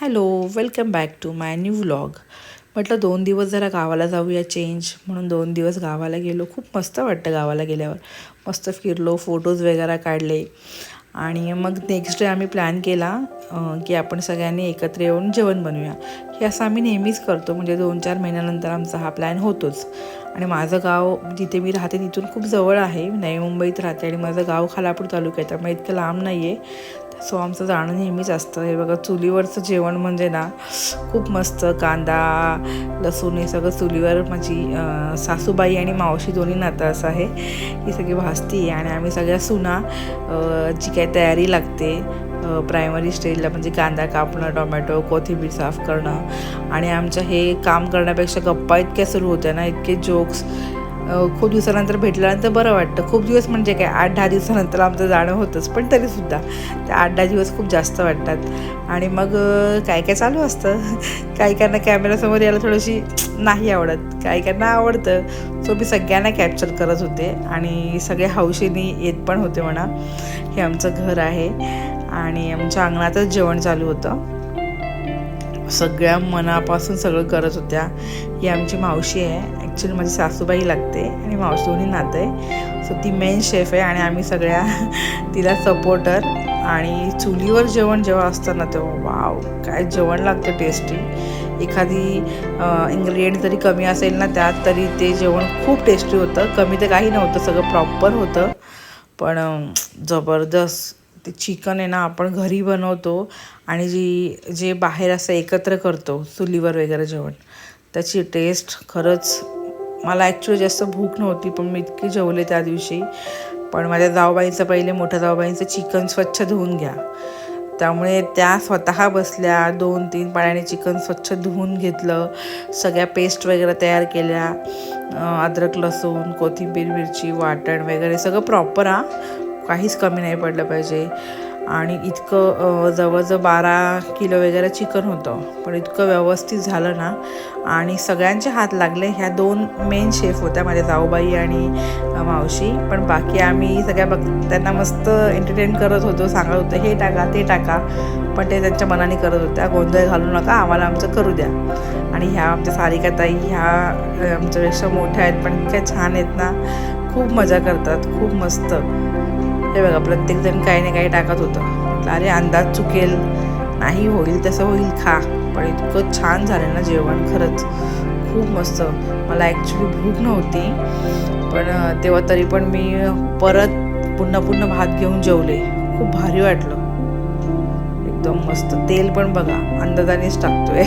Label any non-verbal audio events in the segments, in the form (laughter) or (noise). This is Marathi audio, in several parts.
Hello welcome back to my new vlog. म्हटलं दोन दिवस जरा गावाला जाऊया चेंज. म्हणून दोन दिवस गावाला गेलो. खूप मस्त वाटतं गावाला गेल्यावर. मस्त फिरलो फोटोज वगैरे काढले. आणि मग नेक्स्ट डे आम्ही प्लॅन केला की आपण सगळ्यांनी एकत्र येऊन जेवण बनवूया. हे असं आम्ही नेहमीच करतो. म्हणजे दोन चार महिन्यानंतर आमचा हा प्लॅन होतोच. आणि माझं गाव जिथे मी राहते तिथून खूप जवळ आहे. नवी मुंबईत राहते. आणि माझं गाव खालापूर तालुक्यात त्यामुळे इतकं लांब नाही आहे सो आमचं जाणं नेहमीच असतं. हे बघा चुलीवरचं जेवण म्हणजे ना खूप मस्त कांदा लसूण हे सगळं चुलीवर माझी सासूबाई आणि मावशी दोन्ही नातं असं आहे. ही सगळी भासती आणि आम्ही सगळ्या सुना जी काही तयारी लागते प्रायमरी स्टेजला म्हणजे कांदा कापणं टोमॅटो कोथिंबीर साफ करणं आणि आमच्या हे काम करण्यापेक्षा गप्पा इतक्या सुरू होत्या ना इतके जोक्स खूप दिवसानंतर भेटल्यानंतर बरं वाटतं. खूप दिवस म्हणजे काय आठ दहा दिवसानंतर आमचं जाणं होतंच पण तरीसुद्धा ते आठ दहा दिवस खूप जास्त वाटतात. आणि मग काय काय चालू असतं? (laughs) काही काहींना कॅमेरासमोर यायला थोडीशी नाही आवडत. काही काहींना आवडतं. सो मी सगळ्यांना कॅप्चर करत होते. आणि सगळे हौशीने येत पण होते म्हणा. हे आमचं घर आहे. आणि आमच्या अंगणातच जेवण चालू होतं. सगळ्या मनापासून सगळं करत होत्या. ही आमची मावशी आहे. ॲक्च्युली माझी सासूबाई लागते आणि मावशी दोन्ही नातं आहे सो ती मेन शेफ आहे आणि आम्ही सगळ्या (laughs) तिला सपोर्टर आणि चुलीवर जेवण जेव्हा असतं ना तेव्हा वाव काय जेवण लागतं टेस्टी एखादी इंग्रेडियंट जरी कमी असेल ना त्यात तरी ते जेवण खूप टेस्टी होतं. कमी तर काही नव्हतं सगळं प्रॉपर होतं. पण जबरदस्त. ते चिकन आहे ना आपण घरी बनवतो आणि जी जे बाहेर असं एकत्र करतो चुलीवर वगैरे जेवण त्याची टेस्ट खरंच मला ॲक्च्युली जास्त भूक नव्हती पण मी इतकी जेवले त्या दिवशी. पण माझ्या जाऊबाईंचं पहिले मोठ्या जाऊबाईंचं चिकन स्वच्छ धुवून घ्या. त्यामुळे त्या स्वतः बसल्या दोन तीन पाण्याने चिकन स्वच्छ धुवून घेतलं. सगळ्या पेस्ट वगैरे तयार केल्या. अद्रक लसूण कोथिंबीर मिरची वाटण वगैरे सगळं प्रॉपर हा. काहीच कमी नाही पडलं पाहिजे. आणि इतकं जवळजवळ बारा किलो वगैरे चिकन होतं. पण इतकं व्यवस्थित झालं ना. आणि सगळ्यांचे हात लागले. ह्या दोन मेन शेफ होत्या माझ्या जाऊबाई आणि मावशी. पण बाकी आम्ही सगळ्या बघ त्यांना मस्त एंटरटेन करत होतो. सांगत होतो हे टाका ते टाका. पण ते त्यांच्या मनाने करत होत्या. गोंधळ घालू नका आम्हाला आमचं करू द्या. आणि ह्या आमच्या सारिकाताई ह्या आमच्यापेक्षा मोठ्या आहेत. पण इतक्या छान आहेत ना. खूप मजा करतात. खूप मस्त. हे बघा प्रत्येकजण काही ना काही टाकत होतं. म्हटलं अरे अंदाज चुकेल. नाही होईल तसं होईल खा. पण इतकं छान झालं ना जेवण खरंच. खूप मस्त. मला ॲक्च्युली भूक नव्हती पण तेव्हा तरी पण मी परत पुन्हा पुन्हा भात घेऊन जेवले. खूप भारी वाटलं. एकदम मस्त. तेल पण बघा अंदाजानेच टाकतोय.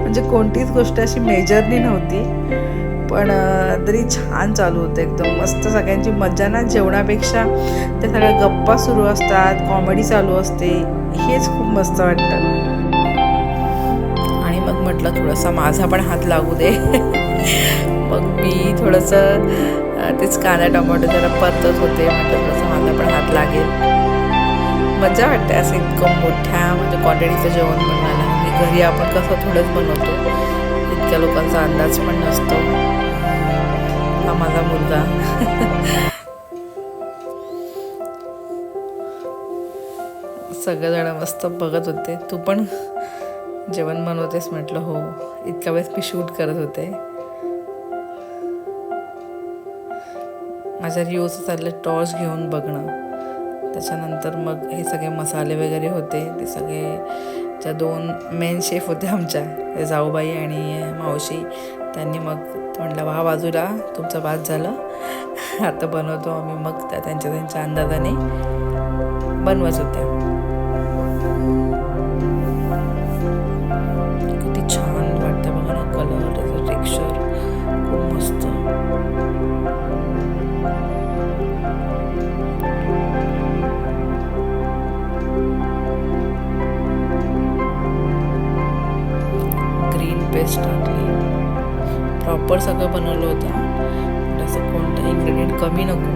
म्हणजे कोणतीच गोष्ट अशी मेजरनी नव्हती पण तरी छान चालू होतं एकदम. मस्त सगळ्यांची मजा ना जेवणापेक्षा त्या सगळ्या गप्पा सुरू असतात कॉमेडी चालू असते हेच खूप मस्त वाटतं. आणि मग म्हटलं थोडासा माझा पण हात लागू दे. मग मी थोडंसं तेच कांदा टोमॅटो जरा परतत होते. म्हटलं थोडंसं माझा पण हात लागेल. मजा वाटते असं इतकं मोठ्या म्हणजे क्वांटिटीचं जेवण बनवायला. म्हणजे घरी आपण कसं थोडंच बनवतो. इतक्या लोकांचा अंदाज पण नसतो. हा माझा मुलगा. सगळेजण मस्त बघत होते. तू पण जेवण बनवतेस म्हटलं हो. इतक्या वेळेस मी शूट करत होते. माझ्या रिओचं चाललं टॉर्च घेऊन बघणं. त्याच्यानंतर मग हे सगळे मसाले वगैरे होते. ते सगळे ज्या दोन मेन शेफ होते आमच्या ते जाऊबाई आणि मावशी त्यांनी मग म्हटलं वा बाजूला तुमचं भात झालं. (laughs) आता बनवतो आम्ही मग त्या त्यांच्या त्यांच्या अंदाजाने बनवत होत्या पेस्ट टाकली. प्रॉपर सगळं बनवलं होतं. असं कोणतं इन्ग्रेडियंट कमी नको.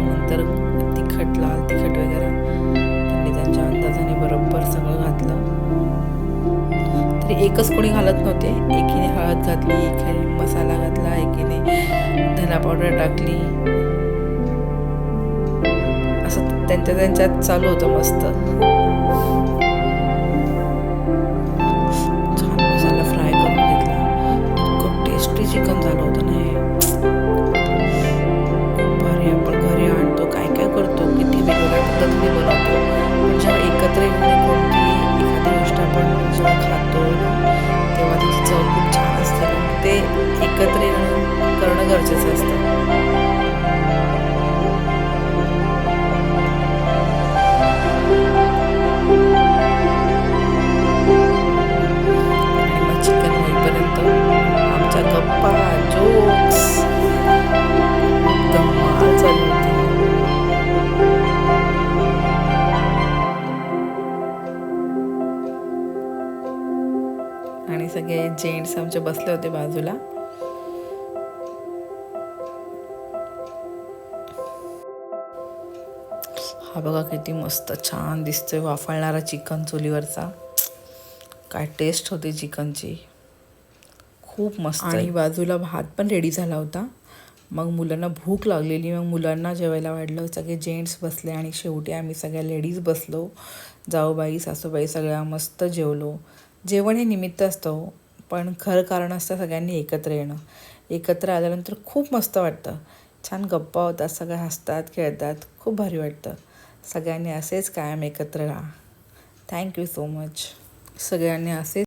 नंतर तिखट लाल तिखट वगैरे. त्यांनी त्यांच्या अंदाजाने बरोबर सगळं घातलं. तरी एकच कोणी घालत नव्हते. एकीने हळद घातली एकीने मसाला घातला एकीने धना पावडर टाकली. असं त्यांच्या त्यांच्यात चालू होतं मस्त. चिकन झालं होतं नाही खूप भारी आपण घरी आणतो काय काय करतो किती वेगवेगळ्या पद्धतीने बनवतो पण जेव्हा एकत्र येऊन कोणती एखादी गोष्ट आपण जेव्हा खातो तेव्हा त्याची चव खूप छान असते. ते एकत्र येऊन करणं गरजेचं असतं. सगळे जेंट्स आमचे बसले होते बाजूला. हा बघा किती मस्त छान दिसतोय वाफळणारा चिकन चुलीवरचा. काय टेस्ट होती चिकनची. खूप मस्त आणि बाजूला भात पण रेडी झाला होता. मग मुलांना भूक लागलेली. मग मुलांना जेवायला वाढलं. सगळे जेंट्स बसले आणि शेवटी आम्ही सगळ्या लेडीज बसलो. जाऊबाई सासूबाई सगळ्या मस्त जेवलो. जेवण हे निमित्त असतं हो. पण खरं कारण असतं सगळ्यांनी एकत्र येणं. एकत्र आल्यानंतर खूप मस्त वाटतं. छान गप्पा होतात सगळं हसतात खेळतात. खूप भारी वाटतं. सगळ्यांनी असेच कायम एकत्र राहा. थँक्यू सो मच सगळ्यांनी असेच